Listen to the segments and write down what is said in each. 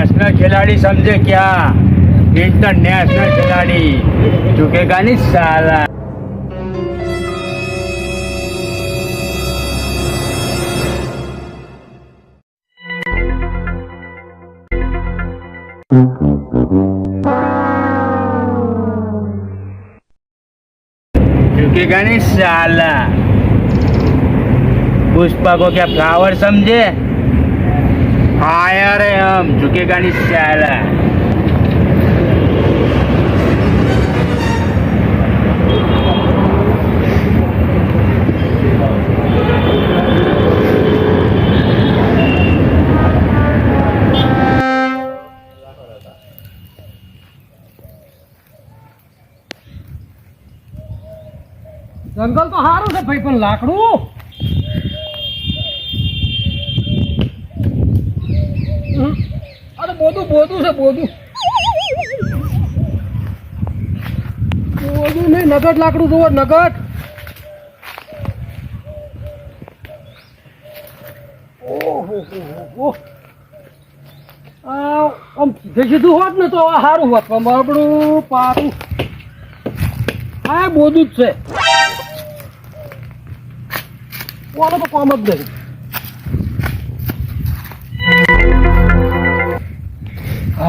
National ખેલાડી સમજે ક્યાં? ઇન્ટરનેશનલ ખેલાડી. ચૂકેગા નહીં સાલા. ચૂકેગા નહીં સાલા. પુષ્પકો કે ફ્લાવર સમજે? फायर है हम झुकेगा नहीं साला જંગલ તો સારું છે ભાઈ પણ લાકડું આ તો બોધું બોધું છે, પોતું. પોતું નહીં નગટ લાકડું જોવો નગટ ઓહો આમ સીધે હોત ને તો સારું હોત, પણ આપણું પારું. આ બોધું જ છે. ઓલો તો કોમ જ નહીં.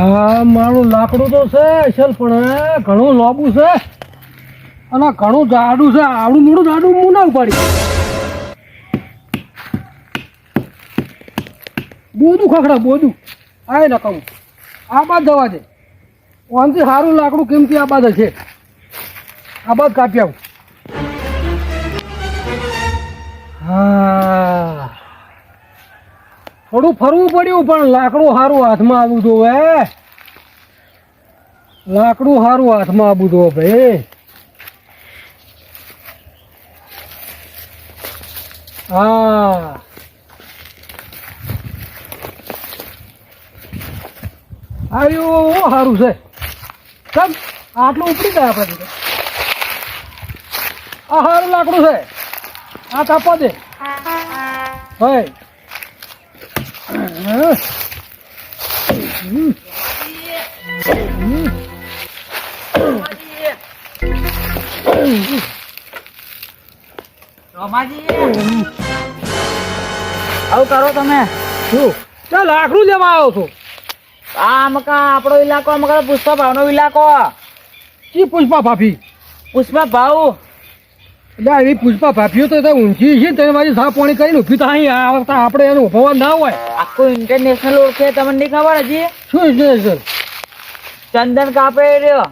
હા મારું લાકડું તો છે, અસલ પણ ઘણું લોબું છે. અને ઘણું જાડું છે આવડું મોડું જાડું હું ના ઉપાડી બોધું ખખડા બોધું આય ના કહું આ બાદ જવા દે. ઓનથી સારું લાકડું કિંમતી આ બાદ છે આ બાદ કાપી આવું. હા. થોડું ફરવું પડ્યું, પણ લાકડું સારું હાથમાં આવવું જોવે લાકડું સારું હાથમાં આવવું જોવે ભાઈ હા આવ્યું સારું છે ચમ, આટલું ઉપડી ગયા આપણે આ સારું લાકડું છે આ કાપવા દે ભાઈ હા. હમ. હમ. આવું કરો તમે. શું? ચાલ લાકડું લેવા આવ્યો છું. આ મકા આપણો ઇલાકો મકા પુષ્પા ભાવનો ઇલાકો કી પુષ્પા ભાભી. પુષ્પા ભાવ. એવી પુષ્પા ભાભીઓ તો ઊંચી છે તેને મારી સા પાણી કરીને ઊભી તો અહીં આવતા. આપણે એનું ઉભવા ના હોય. આખો ઇન્ટરનેશનલ ઓળખે તમને નહીં ખબર હજી? શું ઇન્ટરનેશનલ ચંદન કાપે રહ્યો.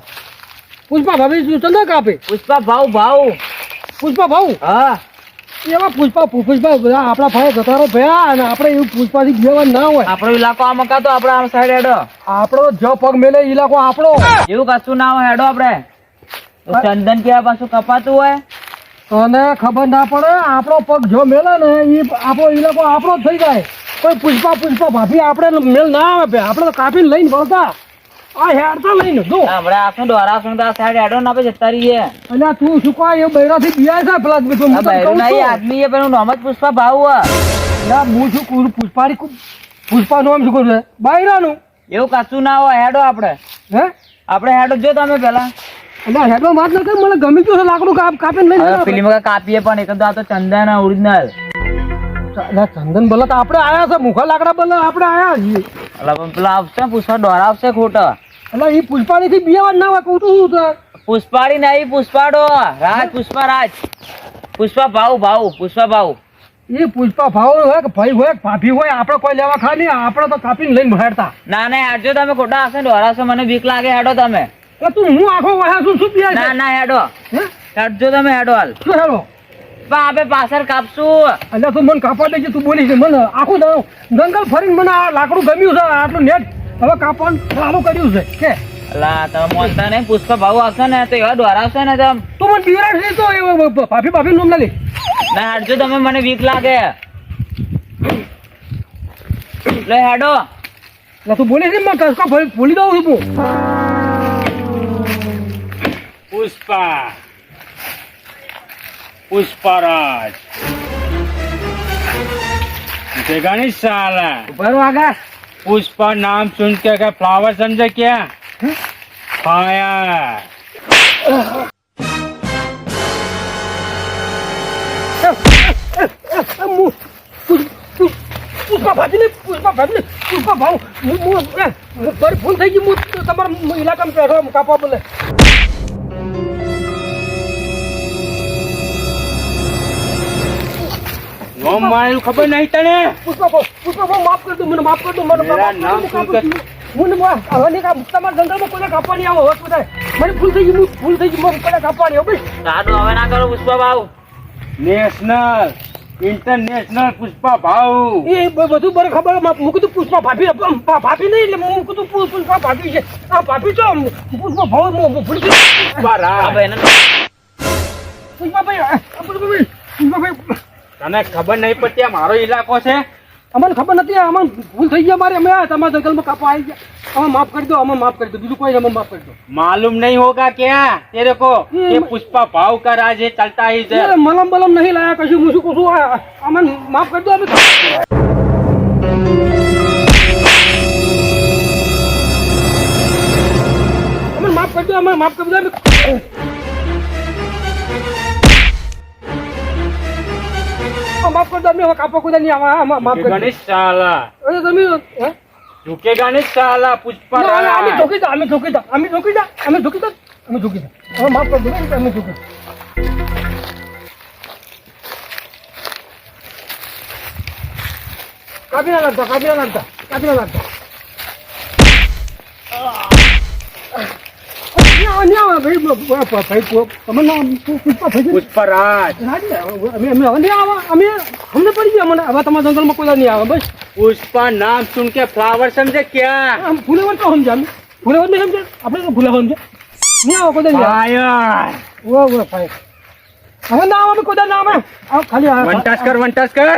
પુષ્પા ભાભી શું ચંદન કાપે? પુષ્પા ભાવ ભાવ પુષ્પા ભાવ હા. એવા પુષ્પા પુષ્પા આપણા ભાઈ ગતારો ભયા અને આપણે એવું પુષ્પાથી જેવા ના હોય. આપણો ઇલાકો આ મકા તો આપણે આમ સાઈડ હેડો? આપણો જ પગ મેલે ઇલાકો આપણો. એવું કશું ના હોય હેડો આપણે. ચંદન કેવા પાછું કપાતું હોય? તને ખબર ના પડે આપણો પગ જો મેલે ને એ આપણો લોકો આપણો જ થઈ જાય. કોઈ પુષ્પા પુષ્પા ભાભી આપણે મેલ ના આવે આપણે તો કાપીને લઈને વળતા. આ હેડ તો લઈને જો. હમણાં આખું દોરા તો આ સાઈડ હેડો ના પછી જતા રહીએ અને તું શું કહો? એ બૈરાથી બિયા છે પેલા આ બૈરું નહીં આદમી એ પેલું નામ જ પુષ્પા ભાવ આ ના હું શું કરું પુષ્પારી કુ- પુષ્પા નું શું કરું બૈરાનું. એવું કશું ના હોય હેડો આપણે. હે? આપણે હેડો જો તમે પેલા. એટલે હેડમાં વાત ન કર મને ગમી ગયું છે લાકડું કાપ કાપીને લઈ જતા ફિલ્મ કાપીએ પણ એકદમ આ તો ચંદન ઓરિજિનલ અલા, ચંદન બલા તો આપણે આયા છે મુખા લાકડા બલા આપણે આયા છીએ. એટલે પણ પેલા આવશે પુષ્પા ડોરાવશે ખોટા. એટલે એ પુષ્પાની થી બે વાર ના હોય કહું શું છે? પુષ્પાડી નહીં પુષ્પાડો રાજ પુષ્પા રાજ. પુષ્પા ભાવ ભાવ પુષ્પા ભાવ એ પુષ્પા ભાવ હોય કે ભાઈ હોય ભાભી હોય આપણે કોઈ લેવા ખા નહીં આપણે તો કાપીને લઈને ભરતા ના ના હેડજો તમે ખોટા હશે ડોરાશો મને બીક લાગે હેડો તમે. એટલે તું હું આખો વહ્યા છું શું ના ના હેડો. હેડજો તમે હેડો હાલ. શું હેલો પણ આપણે પાછળ કાપશું. એટલે તું મને કાપવા દેજે તું બોલી છે. મને આખું જંગલ ફરીને મને આ લાકડું ગમ્યું છે આટલું નેટ હવે કાપવાનું ચાલુ કર્યું છે. કે? અલા તમે મોનતા નહીં પુષ્પા ભાવ આવશે ને તો એવા દોરા આવશે ને તમ. તું મને પીવડાવ છે તો એ ભાભી ભાભી નામ ના લે. ના હેડજો તમે મને વીક લાગે. લે હેડો. તું બોલી છે મને કસકા ભૂલી દઉં છું હું પુષ્પા પુષ્પરાજ ઘણી સારા ભરો આગળ પુષ્પા નામ સુન કે ફ્લાવર સમજે ક્યાં ફાયા પુષ્પા ભાભીને પુષ્પા ભાભીને પુષ્પા ભાવ હું ફોન થઈ ગઈ હું તમારા ઇલાકામાં કાપવા બોલે નામ મારું ખબર નહીં તને? પુષ્પા પુષ્પા માફ કરી દો મને માફ કરી દો મને માફ- નામ કાપો. મને હવે નહીં કાપ- તમારા જંગલમાં કોઈને કાપવાની આવો હોત. મને ભૂલ થઈ ગઈ ભૂલ થઈ ગઈ મને કોઈને કાપવાની આવો ભાઈ દાદુ હવે ના કરો પુષ્પા ભાવ. નેશનલ ઇન્ટરનેશનલ પુષ્પા ભાવ. એ બધું બરે ખબર મા- મૂકી તું પુષ્પા ભાભી ભાભી નહીં એટલે મૂકી તું પુષ્પા ભાભી છે. આ ભાભી તો આમ પુષ્પા ભાવ ભૂલી ગઈ પુષ્પા ભાઈ પુષ્પાભાઈ આ પુષ્પાભાઈ પુષ્પાભાઈ તને ખબર નહીં પડતી આ મારો ઇલાકો છે? અમને ખબર નથી અમને ભૂલ થઈ ગયા મારે અમે તમારા જંગલમાં કાપવા આવી ગયા. અમે માફ કરી દો અમે માફ કરી દો. બીજું કોઈ અમે માફ કરી દો. માલુમ નહીં હોગા ક્યાં? તેરે કો એ પુષ્પા ભાવ કા રાજ ચાલતા આવી છે. મલમ બલમ નહીં લાયા કશું હું કશું કહું અમને માફ કરી દો અમે અમને માફ કરી દો અમે માફ કરી દો માફ કરજો અમે કાપો કુદા ની આવા માફ કરજો. ગણેશ સાલા અરે તમે હે? ઝુકે ગણેશ સાલા પુષ્પા અમે ઝુકી જા અમે ઝુકી જા અમે ઝુકી જા અમે ઝુકી જા અમે ઝુકી જા હવે માફ કરજો અમે ઝુકી કાપી ના લાગતા કાપી ના લાગતા કાપી ના લાગતા. પુષ્પરાજ અમે અમે હવે આવા અમે અમને પડી ગયા મને હવે તમારા જંગલમાં કોઈ નહીં આવે બસ. પુષ્પા નામ સુન કે ફ્લાવર સમજે ક્યાં? આમ ફૂલેવર તો સમજે? અમે ફૂલેવર વંટાસ કર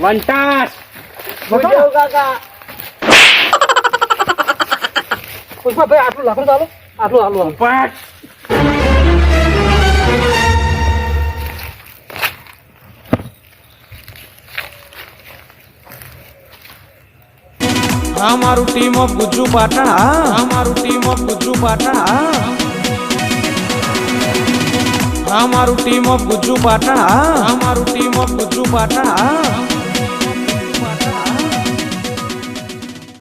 વંટાસ હા ભાઈ આટલું લાકડું ચાલો? આટલું આટલું પાંચ આ ટીમ ઓફ ગુજ્જુ પાટણ આ મારું ટીમ ઓફ ગુજ્જુ પાટણ આ ટીમ ઓફ ગુજ્જુ પાટણ આ મારું ટીમ ઓફ ગુજ્જુ પાટણ